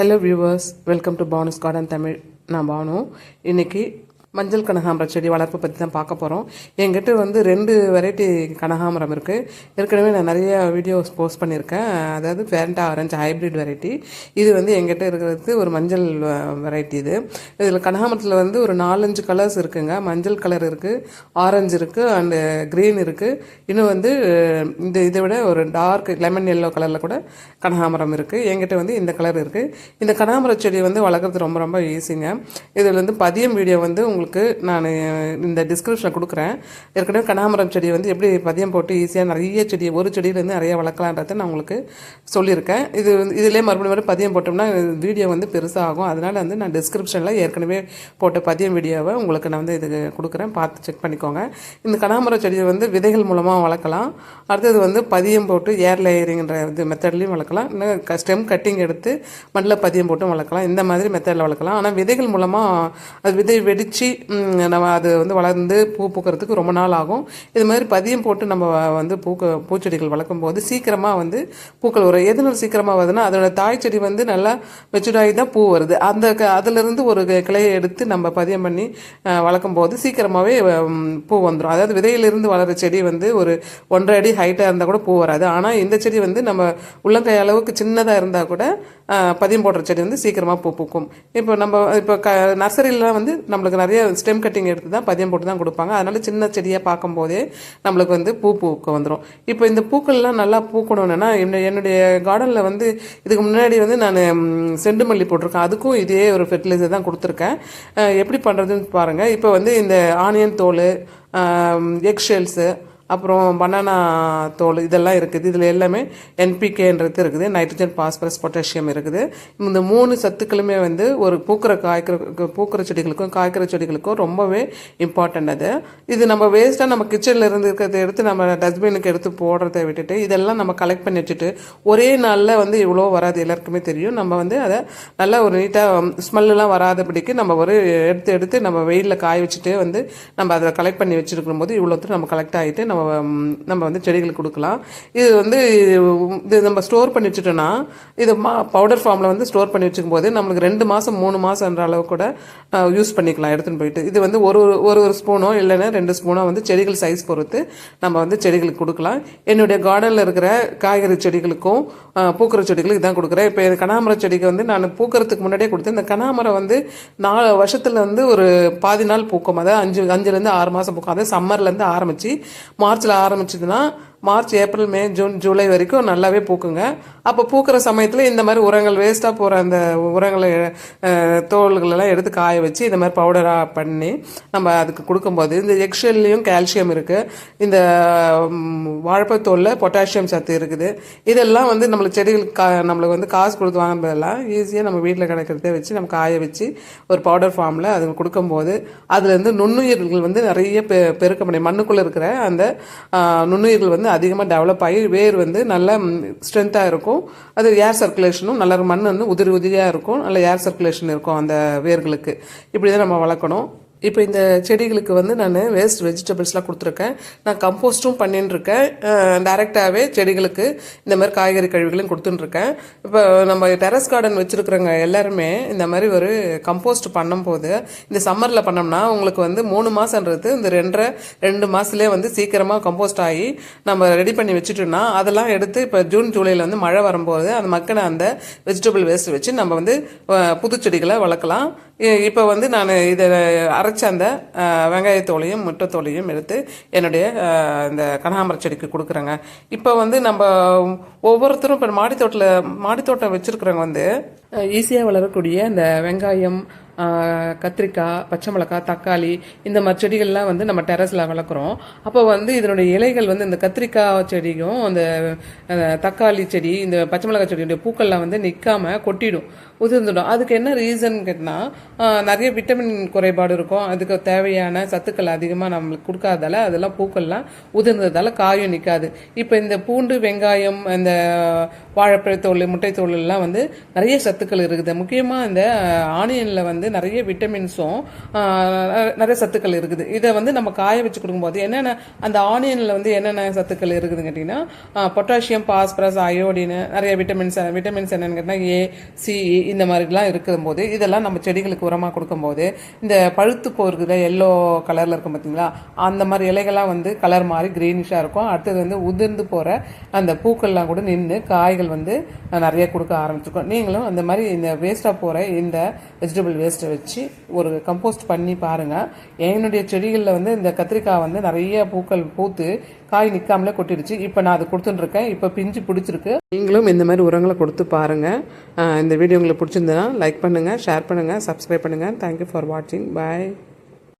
Hello viewers welcome to Banu's garden Tamil நான் பானு. இன்னைக்கு மஞ்சள் கனகாம்பரம் செடி வளர்ப்பு பற்றி தான் பார்க்க போகிறோம் என்கிட்ட வந்து ரெண்டு வெரைட்டி கனகாம்பரம் இருக்குது ஏற்கனவே நான் நிறைய வீடியோஸ் போஸ்ட் பண்ணியிருக்கேன். அதாவது ஃபேரண்டா ஆரஞ்சு ஹைப்ரிட் வெரைட்டி இது வந்து என்கிட்ட இருக்கிறது ஒரு மஞ்சள் வெரைட்டி இது. இதில் கனகாம்பரத்தில் வந்து ஒரு நாலஞ்சு கலர்ஸ் இருக்குங்க. மஞ்சள் கலர் இருக்குது ஆரஞ்சு இருக்குது அண்டு க்ரீன் இருக்குது இன்னும் வந்து இந்த இதை விட ஒரு டார்க் லெமன் எல்லோ கலரில் கூட கனகாமரம் இருக்குது என்கிட்ட வந்து இந்த கலர் இருக்குது இந்த கனகாமர செடி வந்து வளர்க்குறது ரொம்ப ரொம்ப ஈஸிங்க இதில் வந்து பதியம் வீடியோ வந்து உங்களுக்கு உங்களுக்கு நான் இந்த டிஸ்கிரிப்ஷனை கொடுக்குறேன். ஏற்கனவே கனகாமரம் செடியை வந்து எப்படி பதியம் போட்டு ஈஸியாக நிறைய செடி ஒரு செடியிலேருந்து நிறைய வளர்க்கலான்றதை நான் உங்களுக்கு சொல்லியிருக்கேன். இது வந்து இதிலே மறுபடியும் மறுபடியும் பதியம் போட்டோம்னா வீடியோ வந்து பெருசாகும். அதனால் வந்து நான் டிஸ்கிரிப்ஷனில் ஏற்கனவே போட்ட பதியம் வீடியோவை உங்களுக்கு நான் வந்து இது கொடுக்குறேன். பார்த்து செக் பண்ணிக்கோங்க. இந்த கனகாமரம் செடியை வந்து விதைகள் மூலமாக வளர்க்கலாம். அடுத்தது வந்து பதியம் போட்டு ஏர் லேயரிங்கிற இது மெத்தட்லேயும் வளர்க்கலாம். இன்னும் ஸ்டெம் கட்டிங் எடுத்து மண்ணில் பதியம் போட்டும் வளர்க்கலாம். இந்த மாதிரி மெத்தடில் வளர்க்கலாம். ஆனால் விதைகள் மூலமாக அது விதை வெடித்து நம்ம அது வந்து வளர்ந்து பூ பூக்கிறதுக்கு ரொம்ப நாள் ஆகும். இது மாதிரி பதியம் போட்டு நம்ம வந்து பூக்க பூச்செடிகள் வளர்க்கும் போது சீக்கிரமாக வந்து பூக்கள் வரும். எதனால சீக்கிரமாக வருதுன்னா அதோட தாய் செடி வந்து நல்லா மெச்சூர்டாகி தான் பூ வருது. அந்த க- அதுலேருந்து ஒரு கிளையை எடுத்து நம்ம பதியம் பண்ணி வளர்க்கும் போது சீக்கிரமாகவே பூ வந்துடும் அதாவது விதையிலிருந்து வளர செடி வந்து ஒரு ஒன்றரை அடி ஹைட்டாக இருந்தால் கூட பூ வராது. ஆனால் இந்த செடி வந்து நம்ம உள்ளங்கை அளவுக்கு சின்னதாக இருந்தால் கூட பதியம் போடுற செடி வந்து சீக்கிரமாக பூ பூக்கும். இப்போ நம்ம இப்போ க நர்சரியிலாம் வந்து நம்மளுக்கு நிறைய ஸ்டெம் கட்டிங் எடுத்து தான் பதியம் போட்டு தான் கொடுப்பாங்க. அதனால சின்ன செடியாக பார்க்கும்போதே நம்மளுக்கு வந்து பூ பூக்க வந்துடும் இப்போ இந்த பூக்கள்லாம் நல்லா பூக்கணும்னா என்ன- என்னுடைய கார்டனில் வந்து இதுக்கு முன்னாடி வந்து நான் செண்டு மல்லி போட்டிருக்கேன். அதுக்கும் இதே ஒரு ஃபெர்டிலைசர் தான் கொடுத்துருக்கேன். எப்படி பண்ணுறதுன்னு பாருங்கள் இப்போ வந்து இந்த ஆனியன் தோல் எக்ஷெல்ஸு அப்புறம் பனானா தோல் இதெல்லாம் இருக்குது. இதில் எல்லாமே என்பிகேன்றது இருக்குது. நைட்ரஜன் பாஸ்பரஸ் பொட்டாசியம் இருக்குது. இந்த மூணு சத்துக்களுமே வந்து ஒரு பூக்கிற காய்க்கிற பூக்கிற செடிகளுக்கும் காய்க்கிற செடிகளுக்கும் ரொம்பவே இம்பார்ட்டன்ட் அது. இது நம்ம வேஸ்ட்டாக நம்ம கிச்சனில் இருந்து இருக்கிறத எடுத்து நம்ம டஸ்ட்பினுக்கு எடுத்து போடுறதை விட்டுட்டு இதெல்லாம் நம்ம கலெக்ட் பண்ணி வச்சுட்டு ஒரே நாளில் வந்து இவ்வளோ வராது. எல்லாருக்குமே தெரியும். நம்ம வந்து அதை நல்லா ஒரு நீட்டாக ஸ்மெல்லாம் வராதபடிக்கு நம்ம ஒரு எடுத்து எடுத்து நம்ம வெயிலில் காய வச்சுட்டு வந்து நம்ம அதை கலெக்ட் பண்ணி வச்சுருக்கும் போது இவ்வளோத்துக்கு நம்ம கலெக்ட் ஆகிட்டு நம்ம நம்ம வந்து செடிகளுக்கு கொடுக்கலாம். இது வந்து இது நம்ம ஸ்டோர் பண்ணி வச்சுட்டோன்னா இது மா பவுடர் ஃபார்மில் வந்து ஸ்டோர் பண்ணி வச்சுக்கும் போது நம்மளுக்கு ரெண்டு மாதம் மூணு மாதம்ன்ற அளவு கூட யூஸ் பண்ணிக்கலாம் எடுத்துன்னு போயிட்டு. இது வந்து ஒரு ஒரு- ஒரு ஒரு ஸ்பூனோ இல்லைன்னா ரெண்டு ஸ்பூனோ வந்து செடிகள் சைஸ் பொறுத்து நம்ம வந்து செடிகளுக்கு கொடுக்கலாம். என்னுடைய கார்டனில் இருக்கிற காய்கறி செடிகளுக்கும் பூக்கிற செடிகளுக்கு இதான் கொடுக்குறேன். இப்போ கனாமரம் செடிக்கு வந்து நான் பூக்கிறதுக்கு முன்னாடியே கொடுத்தேன். இந்த கனாமரம் வந்து நாலு வருஷத்துல வந்து ஒரு பாதி நாள் பூக்கும். அதாவது அஞ்சு அஞ்சுலேருந்து ஆறு மாதம் பூக்கும். அதாவது சம்மர்லேருந்து ஆரம்பித்து மார்ச்சில் ஆரம்பிச்சதுன்னா March April May June July வரைக்கும் நல்லாவே பூக்குங்க. அப்போ பூக்கிற சமயத்தில் இந்த மாதிரி உரங்கள் வேஸ்ட்டாக போகிற அந்த உரங்களை தோல்களெல்லாம் எடுத்து காய வச்சு இந்த மாதிரி பவுடராக பண்ணி நம்ம அதுக்கு கொடுக்கும்போது இந்த எக்ஷெல்லையும் கால்சியம் இருக்குது இந்த வாழைப்பத்தோலில் பொட்டாசியம் சத்து இருக்குது. இதெல்லாம் வந்து நம்மளுக்கு செடிகளுக்கு கா நம்மளுக்கு வந்து காசு கொடுத்து வாங்குறதெல்லாம் ஈஸியாக நம்ம வீட்டில் கிடைக்கிறதே வச்சு நம்ம காய வச்சு ஒரு பவுடர் ஃபார்மில் அது கொடுக்கும்போது அதுலேருந்து நுண்ணுயிர்கள் வந்து நிறைய பெ பெருக்க முடியும். மண்ணுக்குள்ளே இருக்கிற அந்த நுண்ணுயிர்கள் வந்து அதிகமாக டெவலப் ஆகி வேர் வந்து நல்ல ஸ்ட்ரென்த்தாக இருக்கும். அது ஏர் சர்க்குலேஷனும் நல்ல மண் வந்து உதிரி உதிரியாக இருக்கும். நல்ல ஏர் சர்க்குலேஷன் இருக்கும் அந்த வேர்களுக்கு. இப்படி தான் நம்ம வளர்க்கணும். இப்போ இந்த செடிகளுக்கு வந்து நான் வேஸ்ட் வெஜிடபிள்ஸ்லாம் கொடுத்துருக்கேன். நான் கம்போஸ்ட்டும் பண்ணிட்டுருக்கேன் டேரெக்டாகவே டைரெக்டாகவே செடிகளுக்கு இந்த மாதிரி காய்கறி கழிவுகளையும் கொடுத்துட்டுருக்கேன் இப்போ நம்ம டெரஸ் கார்டன் வச்சுருக்கிறவங்க எல்லாருமே இந்த மாதிரி ஒரு கம்போஸ்ட் பண்ணும்போது இந்த சம்மரில் பண்ணோம்னா உங்களுக்கு வந்து மூணு மாதன்றது இந்த ரெண்டரை ரெண்டு மாதத்துலேயே வந்து சீக்கிரமாக கம்போஸ்ட் ஆகி நம்ம ரெடி பண்ணி வச்சுட்டோம்னா அதெல்லாம் எடுத்து இப்போ ஜூன் ஜூலையில் வந்து மழை வரும்போது அந்த மக்கின அந்த வெஜிடபிள் வேஸ்ட் வச்சு நம்ம வந்து புது செடிகளை வளர்க்கலாம். இப்போ வந்து நான் இதை அரை அரைச்ச அந்த வெங்காயத்தோலையும் முட்டைத்தோலையும் எடுத்து என்னுடைய இந்த கனகாம்பர செடிக்கு கொடுக்குறேங்க. இப்போ வந்து நம்ம ஒவ்வொருத்தரும் இப்போ மாடித்தோட்டில் மாடித்தோட்டம் வச்சுருக்குறவங்க வந்து ஈஸியாக வளரக்கூடிய இந்த வெங்காயம் கத்திரிக்காய் பச்சை மிளகாய் தக்காளி இந்த மாதிரி செடிகள்லாம் வந்து நம்ம டெரஸில் வளர்க்குறோம். அப்போ வந்து இதனுடைய இலைகள் வந்து இந்த கத்திரிக்காய் செடியும் அந்த தக்காளி செடி இந்த பச்சை மிளகாய் செடியுடைய பூக்கள்லாம் வந்து நிற்காம கொட்டிடும் உதிர்ந்துடும். அதுக்கு என்ன ரீசன் கேட்டால் நிறைய விட்டமின் குறைபாடு இருக்கும். அதுக்கு தேவையான சத்துக்கள் அதிகமாக நம்மளுக்கு கொடுக்காதால அதெல்லாம் பூக்கள்லாம் உதிர்ந்ததால் காயும் நிற்காது இப்போ இந்த பூண்டு வெங்காயம் இந்த வாழைப்பழ தோல் வந்து நிறைய சத்துக்கள் இருக்குது. முக்கியமாக இந்த ஆனியனில் வந்து நிறைய விட்டமின்ஸும் நிறைய சத்துக்கள் இருக்குது. இதை வந்து நம்ம காய வச்சு கொடுக்கும்போது என்னென்ன அந்த ஆனியனில் வந்து என்னென்ன சத்துக்கள் இருக்குதுன்னு கேட்டிங்கன்னா பொட்டாசியம் பாஸ்பரஸ் அயோடின் நிறைய விட்டமின்ஸ் விட்டமின்ஸ் என்னென்னு கேட்டிங்கன்னா ஏ சி e, இந்த மாதிரிலாம் இருக்கும்போது இதெல்லாம் நம்ம செடிகளுக்கு உரமாக கொடுக்கும்போது இந்த பழுத்து போகிறதுல எல்லோ கலரில் இருக்கும் பார்த்தீங்களா அந்த மாதிரி இலைகள்லாம் வந்து கலர் மாதிரி க்ரீனிஷாக இருக்கும். அடுத்தது வந்து உதிர்ந்து போகிற அந்த பூக்கள்லாம் கூட நின்று காய்கள் வந்து நிறைய கொடுக்க ஆரம்பிச்சிருக்கோம். நீங்களும் அந்த மாதிரி இந்த வேஸ்ட்டாக போகிற இந்த வெஜிடபிள் வேஸ்ட்டை வச்சு ஒரு கம்போஸ்ட் பண்ணி பாருங்கள் என்னுடைய செடிகளில் வந்து இந்த கத்திரிக்காய் வந்து நிறைய பூக்கள் பூத்து காய் நிற்காமலே கொட்டிடுச்சு. இப்போ நான் அது கொடுத்துட்டுருக்கேன். இப்போ பிஞ்சு பிடிச்சிருக்கு. நீங்களும் இந்த மாதிரி உரங்களை கொடுத்து பாருங்கள் இந்த வீடியோ உங்களுக்கு பிடிச்சிருந்ததுன்னா லைக் பண்ணுங்கள் ஷேர் பண்ணுங்கள் சப்ஸ்கிரைப் பண்ணுங்கள் தேங்க்யூ ஃபார் வாட்சிங் பாய்